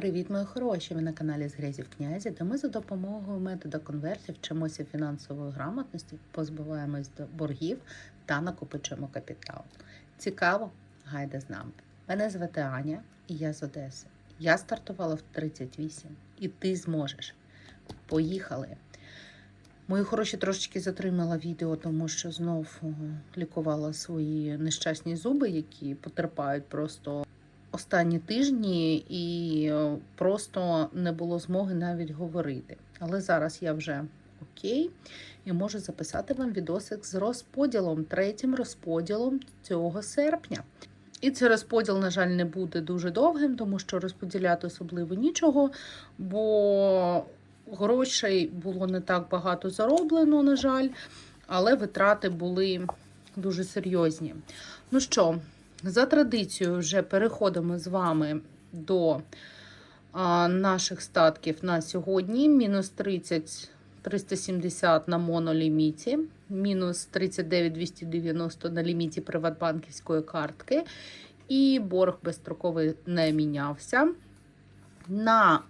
Привіт, мої хороші! Ви на каналі з Грязів князі, де ми за допомогою методу конверсії вчимося фінансової грамотності, позбуваємось до боргів та накопичуємо капітал. Цікаво? Гайда з нами. Мене звати Аня і я з Одеси. Я стартувала в 38 і ти зможеш. Поїхали! Мої хороші трошечки затримала відео, тому що знов е, лікувала свої нещасні зуби, які потерпають просто останні тижні, і е, просто не було змоги навіть говорити. Але зараз я вже окей і можу записати вам відосик з розподілом, третім розподілом цього серпня. І цей розподіл, на жаль, не буде дуже довгим, тому що розподіляти особливо нічого, бо грошей було не так багато зароблено, на жаль, але витрати були дуже серйозні. Ну що, за традицією, вже переходимо з вами до наших статків на сьогодні. Мінус 30 370 на моноліміті, мінус 39 290 на ліміті приватбанківської картки. І борг безстроковий не мінявся. На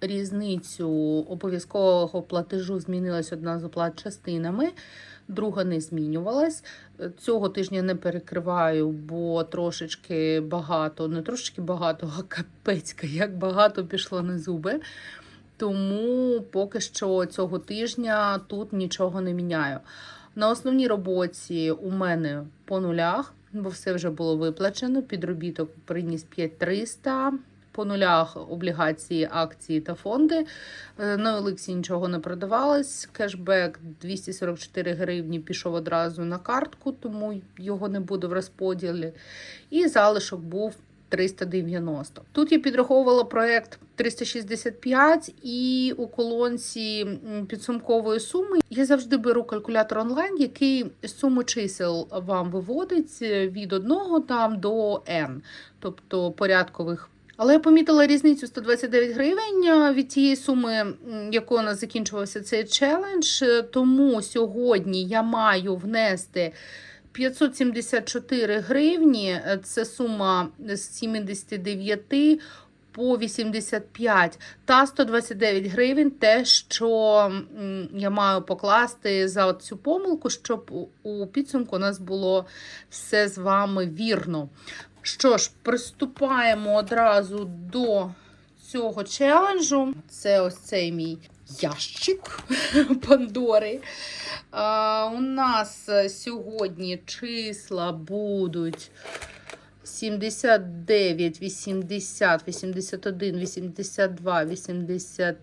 різницю обов'язкового платежу змінилась одна з оплат частинами, друга не змінювалась. Цього тижня не перекриваю, бо трошечки багато, не трошечки багато, а капецька, як багато пішло на зуби. Тому поки що цього тижня тут нічого не міняю. На основній роботі у мене по нулях, бо все вже було виплачено. Підробіток приніс 5300, по нулях облігації, акції та фонди. Е, На Олексі нічого не продавалось. Кешбек 244 гривні пішов одразу на картку, тому його не буде в розподілі. І залишок був 390. Тут я підраховувала проект 365 і у колонці підсумкової суми я завжди беру калькулятор онлайн, який суму чисел вам виводить е, від 1 там до n, тобто порядкових. Але я помітила різницю 129 гривень від тієї суми, якою у нас закінчувався цей челендж. Е, Тому сьогодні я маю внести 574 гривні. Е, Це сума з 79 по 85 та 129 гривень те, що я маю покласти за цю помилку, щоб у підсумку у нас було все з вами вірно. Що ж, приступаємо одразу до цього челенджу. Це ось цей мій ящик Пандори. А, у нас сьогодні числа будуть 79, 80, 81, 82, 83,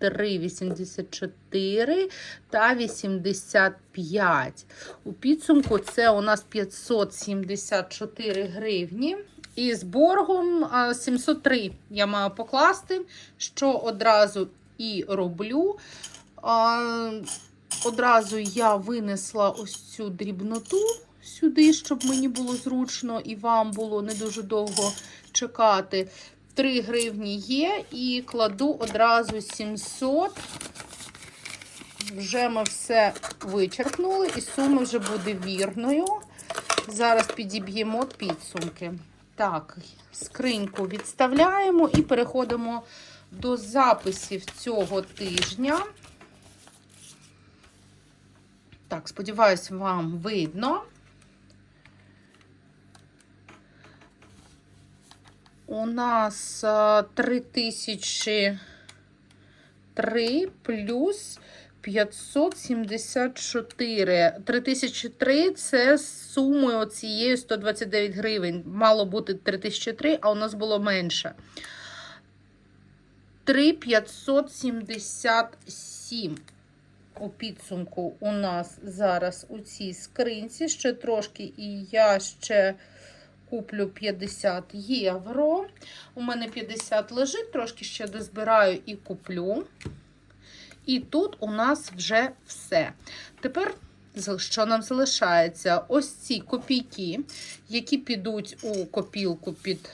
84 та 85. У підсумку це у нас 574 гривні. І з боргом 703 я маю покласти, що одразу і роблю. Одразу я винесла ось цю дрібноту сюди, щоб мені було зручно і вам було не дуже довго чекати. 3 гривні є, і кладу одразу 700. Вже ми все вичерпнули, і сума вже буде вірною. Зараз підіб'ємо підсумки. Так, скриньку відставляємо і переходимо до записів цього тижня. Так, сподіваюсь, вам видно. У нас а, 3003 плюс 574. 3003 це з сумою цієї 129 гривень. Мало бути 3003, а у нас було менше. 3577 у підсумку у нас зараз у цій скринці. Ще трошки, і я ще куплю 50 євро. У мене 50 лежить, трошки ще дозбираю і куплю. І тут у нас вже все. Тепер, що нам залишається? Ось ці копійки, які підуть у копілку під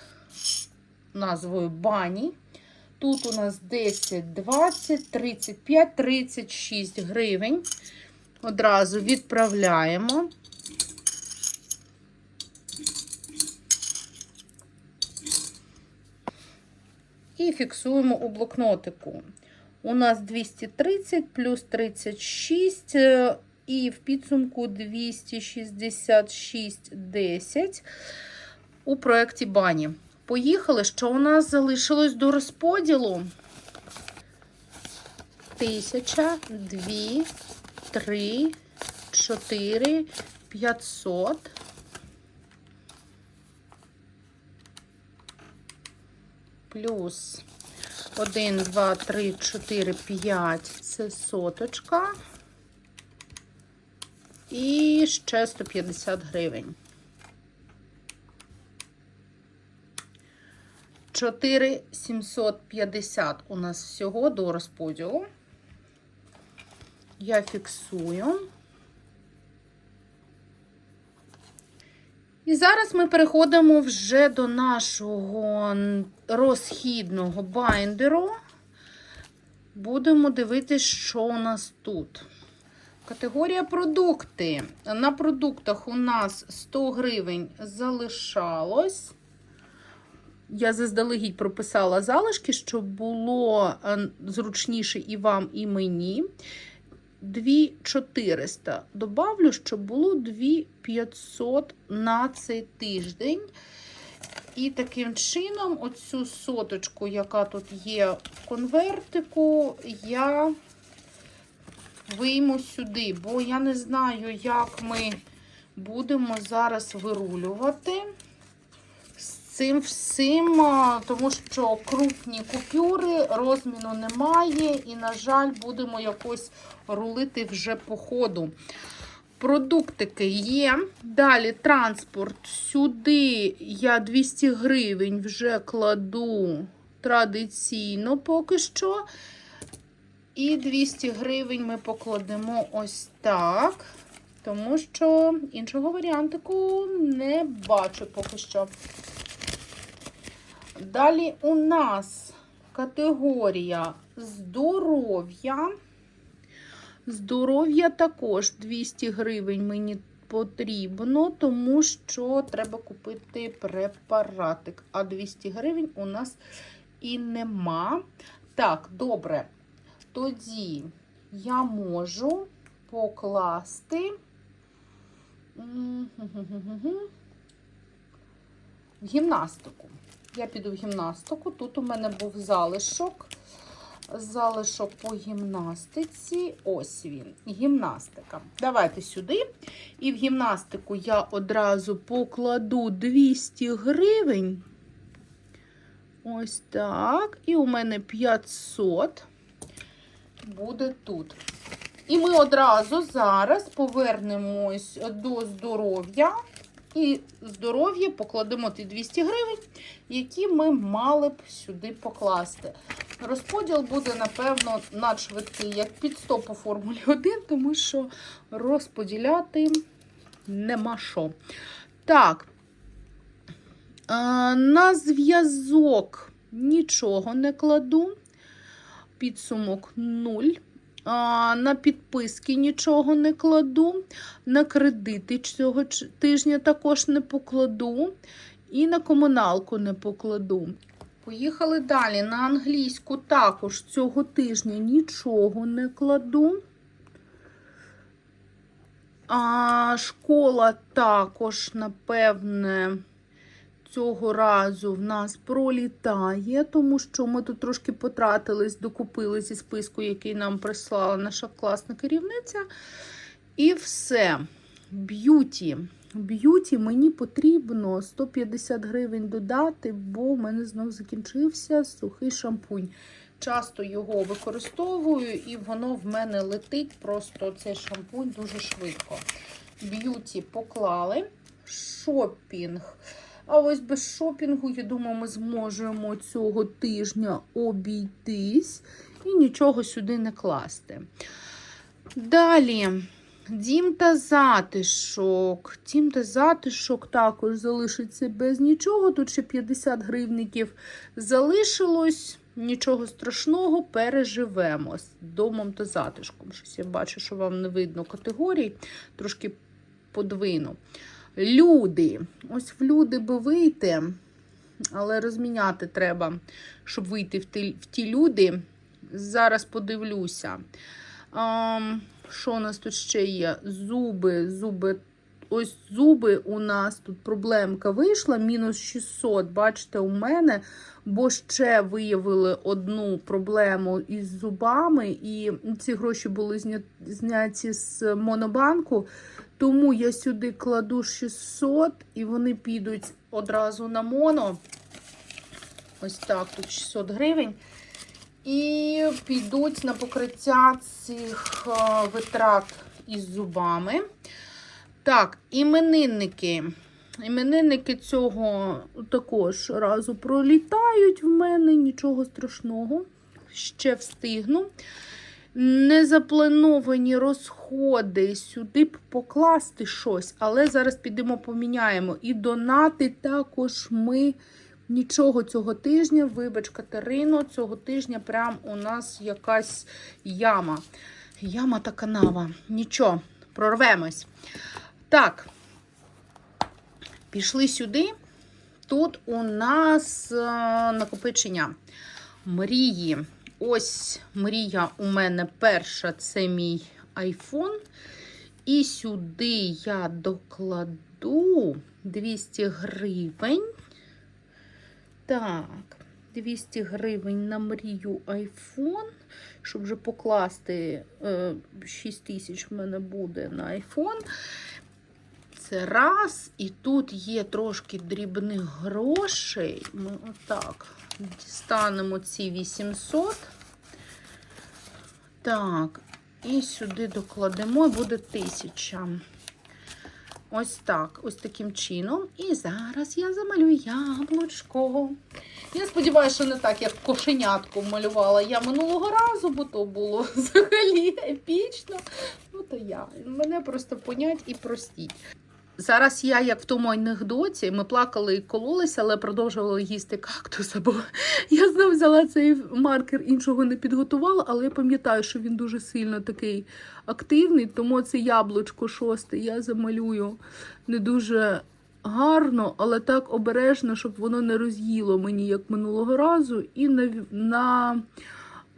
назвою Бані. Тут у нас 10, 20, 35, 36 гривень. Одразу відправляємо. І фіксуємо у блокнотику. У нас 230 плюс 36, е, і в підсумку 266,10 у проєкті бані. Поїхали, що у нас залишилось до розподілу? Тисяча, дві, три, чотири, п'ятсот. Плюс 1, 2, 3, 4, 5 це соточка. І ще 150 гривень. 4750 у нас всього до розподілу. Я фіксую. І зараз ми переходимо вже до нашого розхідного байндеру. Будемо дивитися, що у нас тут. Категорія продукти. На продуктах у нас 100 гривень залишалось. Я заздалегідь прописала залишки, щоб було е, зручніше і вам, і мені. 2400 добавлю, щоб було 2500 на цей тиждень. І таким чином, оцю соточку, яка тут є в конвертику, я вийму сюди, бо я не знаю, як ми будемо зараз вирулювати цим всім, тому що крупні купюри, розміну немає, і, на жаль, будемо якось рулити вже по ходу. Продуктики є. Далі транспорт. Сюди я 200 гривень вже кладу традиційно поки що. І 200 гривень ми покладемо ось так. Тому що іншого варіантику не бачу поки що. Далі у нас категорія здоров'я. Здоров'я також 200 гривень мені потрібно, тому що треба купити препаратик. А 200 гривень у нас і нема. Так, добре. Тоді я можу покласти гімнастику. Я піду в гімнастику. Тут у мене був залишок. Залишок по гімнастиці. Ось він. Гімнастика. Давайте сюди. І в гімнастику я одразу покладу 200 гривень. Ось так. І у мене 500 буде тут. І ми одразу зараз повернемось до здоров'я. І здоров'я покладемо ті 200 гривень, які ми мали б сюди покласти. Розподіл буде, напевно, надшвидкий, як під 100 по формулі 1, тому що розподіляти нема що. Так, на зв'язок нічого не кладу. Підсумок 0. На підписки нічого не кладу. На кредити цього тижня також не покладу. І на комуналку не покладу. Поїхали далі. На англійську також цього тижня нічого не кладу. А школа також, напевне, цього разу в нас пролітає, тому що ми тут трошки потратились, докупили зі списку, який нам прислала наша класна керівниця. І все. Б'юті. Б'юті мені потрібно 150 гривень додати, бо в мене знов закінчився сухий шампунь. Часто його використовую, і воно в мене летить просто цей шампунь дуже швидко. Б'юті поклали. Шопінг. А ось без шопінгу, я думаю, ми зможемо цього тижня обійтись і нічого сюди не класти. Далі. Дім та затишок. Дім та затишок також залишиться без нічого. Тут ще 50 гривників залишилось. Нічого страшного, переживемо з домом та затишком. Щось я бачу, що вам не видно категорій, трошки подвину. Люди. Ось в люди би вийти. але розміняти треба, щоб вийти в ті, в ті люди. Зараз подивлюся. Ам, що у нас тут ще є? Зуби, зуби. Ось зуби у нас тут проблемка вийшла, мінус 600. Бачите, у мене, бо ще виявили одну проблему із зубами, і ці гроші були зняті з монобанку. Тому я сюди кладу 600 і вони підуть одразу на моно. Ось так, тут 600 гривень. І підуть на покриття цих е, витрат із зубами. Так, іменинники. Іменинники цього також разу пролітають в мене, нічого страшного. Ще встигну. Незаплановані розходи. Сюди б покласти щось, але зараз підемо поміняємо. І донати також ми нічого цього тижня. Вибач, Катерино, цього тижня прям у нас якась яма. Яма та канава. Нічого, прорвемось. Так, пішли сюди. Тут у нас е, накопичення мрії. Ось мрія у мене перша це мій iPhone. І сюди я докладу 200 гривень. Так, 200 гривень на мрію iPhone. Щоб вже покласти е, 6 тисяч в мене буде на iPhone. Це раз. І тут є трошки дрібних грошей. Ми отак дістанемо ці 800. Так, і сюди докладемо, і буде 1000. Ось так, ось таким чином. І зараз я замалюю яблучко. Я сподіваюся, що не так, як кошенятку малювала я минулого разу, бо то було взагалі епічно. Ну, то я. Мене просто понять і простіть. Зараз я, як в тому анекдоті, ми плакали і кололися, але продовжували їсти кактуса, бо я знов взяла цей маркер, іншого не підготувала, але я пам'ятаю, що він дуже сильно такий активний, тому це яблучко шосте я замалюю не дуже гарно, але так обережно, щоб воно не роз'їло мені, як минулого разу, і на, на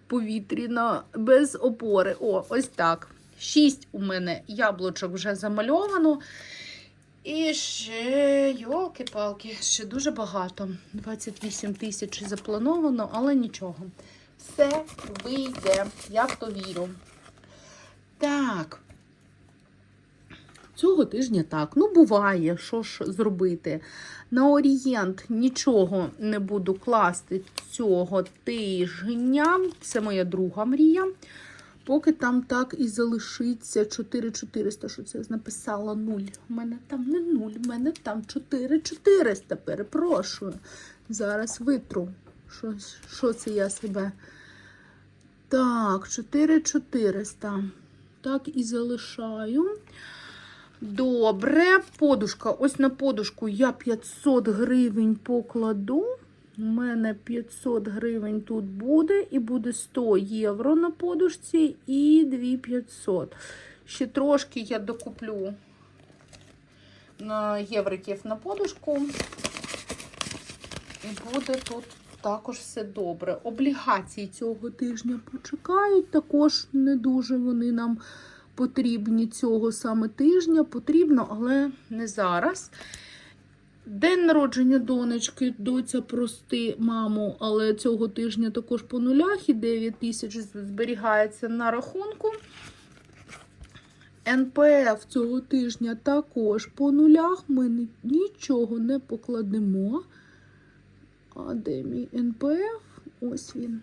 повітрі, на, без опори. О, ось так. Шість у мене яблучок вже замальовано. І ще, йолки-палки, ще дуже багато. 28 тисяч заплановано, але нічого. Все вийде, я в то вірю. Так. Цього тижня так. Ну, буває, що ж зробити. На Орієнт нічого не буду класти цього тижня. Це моя друга мрія. Поки там так і залишиться 4400, що це написала 0. У мене там не 0, у мене там 4400, перепрошую. Зараз витру. Що, що це я себе? Так, 4400. Так і залишаю. Добре, подушка. Ось на подушку я 500 гривень покладу. У мене 500 гривень тут буде, і буде 100 євро на подушці і 2500. Ще трошки я докуплю на євриків на подушку. І буде тут також все добре. Облігації цього тижня почекають. Також не дуже вони нам потрібні цього саме тижня. Потрібно, але не зараз. День народження донечки, доця прости маму, але цього тижня також по нулях і 9 тисяч зберігається на рахунку. НПФ цього тижня також по нулях. Ми нічого не покладемо. А де мій НПФ? Ось він.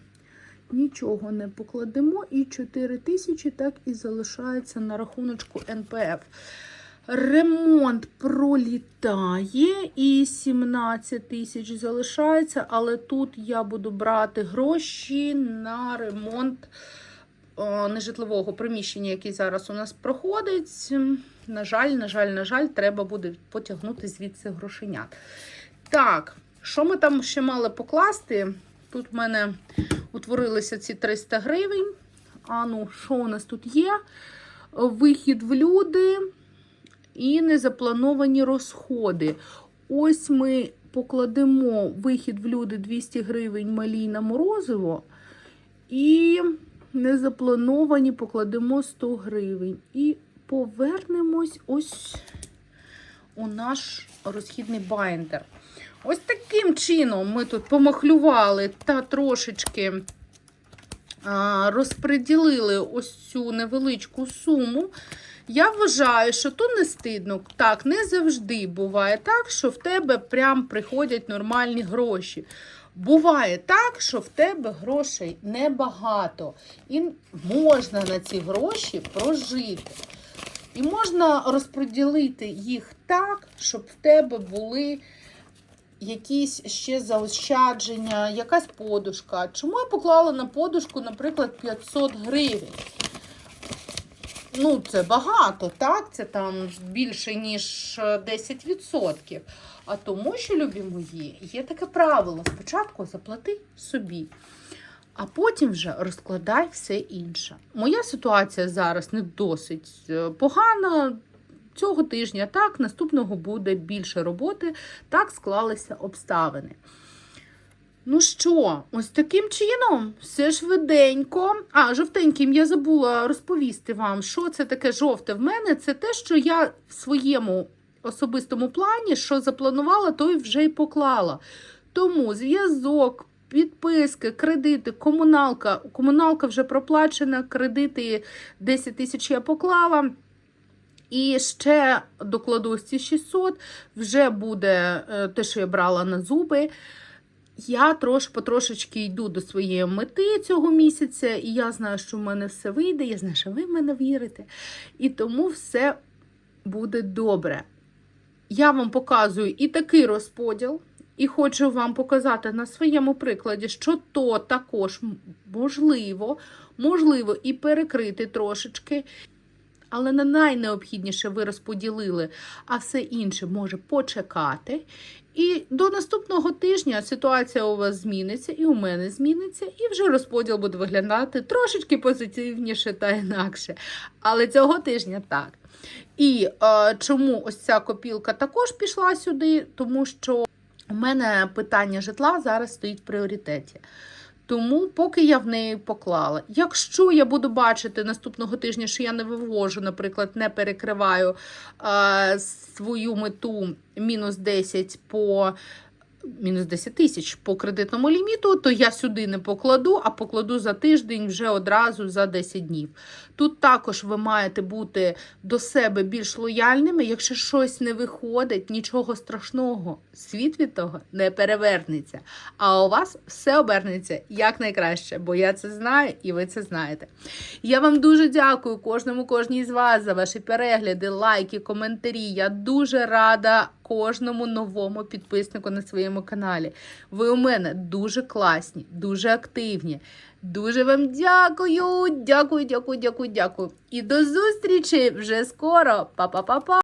Нічого не покладемо. І 4 тисячі так і залишається на рахуночку НПФ. Ремонт пролітає і 17 тисяч залишається, але тут я буду брати гроші на ремонт нежитлового приміщення, який зараз у нас проходить. На жаль, на жаль, на жаль, треба буде потягнути звідси грошенят. Так, що ми там ще мали покласти? Тут в мене утворилися ці 300 гривень. А ну, що у нас тут є? Вихід в люди і незаплановані розходи. Ось ми покладемо вихід в люди 200 гривень малій на морозиво. І незаплановані покладемо 100 гривень. І повернемось ось у наш розхідний байндер. Ось таким чином ми тут помахлювали та трошечки розподілили ось цю невеличку суму. Я вважаю, що то не стидно. Так, не завжди буває так, що в тебе прям приходять нормальні гроші. Буває так, що в тебе грошей небагато, і можна на ці гроші прожити. І можна розподілити їх так, щоб в тебе були якісь ще заощадження, якась подушка. Чому я поклала на подушку, наприклад, 500 гривень? Ну, це багато, так? Це там більше, ніж е, 10%. А тому, що, любі мої, є таке правило: спочатку заплати собі, а потім вже розкладай все інше. Моя ситуація зараз не досить е, погана. Цього тижня так, наступного буде більше роботи, так склалися обставини. Ну що, ось таким чином, все швиденько. А, жовтеньким я забула розповісти вам, що це таке жовте в мене. Це те, що я в своєму особистому плані, що запланувала, то й вже й поклала. Тому зв'язок, підписки, кредити, комуналка. Комуналка вже проплачена, кредити 10 тисяч я поклала. І ще докладу ці 600, вже буде е, те, що я брала на зуби. Я трош потрошечки йду до своєї мети цього місяця, і я знаю, що в мене все вийде. Я знаю, що ви в мене вірите. І тому все буде добре. Я вам показую і такий розподіл, і хочу вам показати на своєму прикладі, що то також можливо, можливо і перекрити трошечки. Але на найнеобхідніше ви розподілили, а все інше може почекати. І до наступного тижня ситуація у вас зміниться, і у мене зміниться, і вже розподіл буде виглядати трошечки позитивніше та інакше. Але цього тижня так. І е, чому ось ця копілка також пішла сюди? Тому що у мене питання житла зараз стоїть в пріоритеті. Тому, поки я в неї поклала. Якщо я буду бачити наступного тижня, що я не вивожу, наприклад, не перекриваю е, свою мету мінус 10 по мінус 10 тисяч по кредитному ліміту, то я сюди не покладу, а покладу за тиждень вже одразу за 10 днів. Тут також ви маєте бути до себе більш лояльними. Якщо щось не виходить, нічого страшного, світ від того не перевернеться. А у вас все обернеться якнайкраще, бо я це знаю і ви це знаєте. Я вам дуже дякую кожному, кожній з вас за ваші перегляди, лайки, коментарі. Я дуже рада кожному новому підписнику на своєму каналі. Ви у мене дуже класні, дуже активні. Дуже вам дякую. Дякую, дякую, дякую, дякую. І до зустрічі вже скоро. Па-па-па-па.